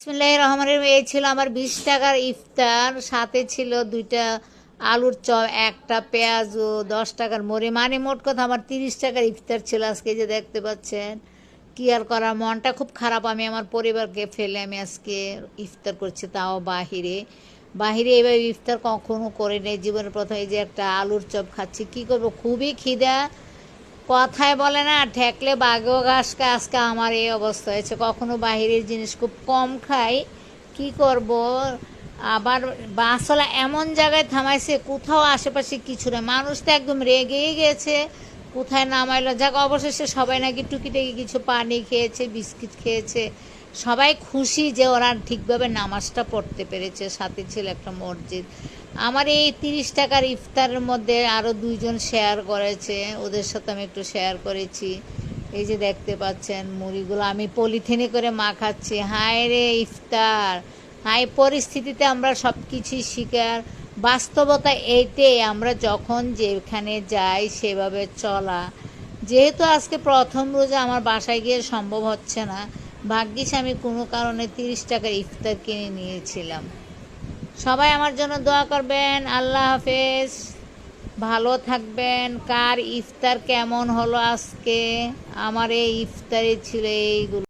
বিসমিল্লাহ রহমানের এই ছিল আমার বিশ টাকার ইফতার। সাথে ছিল দুইটা আলুর চপ, একটা পেঁয়াজ ও দশ টাকার মুড়ি। মানে মোট কথা আমার তিরিশ টাকার ইফতার ছিল আজকে যে দেখতে পাচ্ছেন। কি আর করার, মনটা খুব খারাপ। আমি আমার পরিবারকে ফেলে আমি আজকে ইফতার করছি, তাও বাহিরে। বাহিরে এভাবে ইফতার কখনো করে নেই। জীবনের প্রথম যে একটা আলুর চপ খাচ্ছি, কি করব? খুবই খিদা। কথায় বলে না, ঠেকলে বাঘেও ঘাসকে আজকে আমার এই অবস্থা হয়েছে। কখনো বাহিরের জিনিস খুব কম খাই, কি করব? আবার বাসলা এমন জায়গায় থামাইছে, কোথাও আশেপাশে কিছু না মানুষ তো একদম রেগেই গেছে, কোথায় নামাইলো? যাক, অবশেষে সবাই নাকি টুকিটাকি কিছু পানি খেয়েছে, বিস্কিট খেয়েছে। সবাই খুশি যে ওরা ঠিকভাবে নামাজটা পড়তে পেরেছে, সাথে ছিল একটা মসজিদ। আমার এই তিরিশ টাকার ইফতারের মধ্যে আরও দুইজন শেয়ার করেছে। ওদের সাথে আমি একটু শেয়ার করেছি। এই যে দেখতে পাচ্ছেন মুড়িগুলো, আমি পলিথিনে করে মাখাচ্ছি। হায় রে ইফতার! হাই পরিস্থিতিতে আমরা সব কিছুই শিকার। বাস্তবতা এইটাই আমরা যখন যেখানে যাই সেভাবে চলা। যেহেতু আজকে প্রথম রোজা, আমার বাসায় গিয়ে সম্ভব হচ্ছে না। ভাগ্যিস আমি কোনো কারণে তিরিশ টাকার ইফতার কিনে নিয়েছিলাম। সবাই আমার জন্য দোয়া করবেন। আল্লাহ হাফেজ। ভালো থাকবেন। কার ইফতার কেমন হলো আজকে? আমার এই ইফতারে ছিল এইগুলো।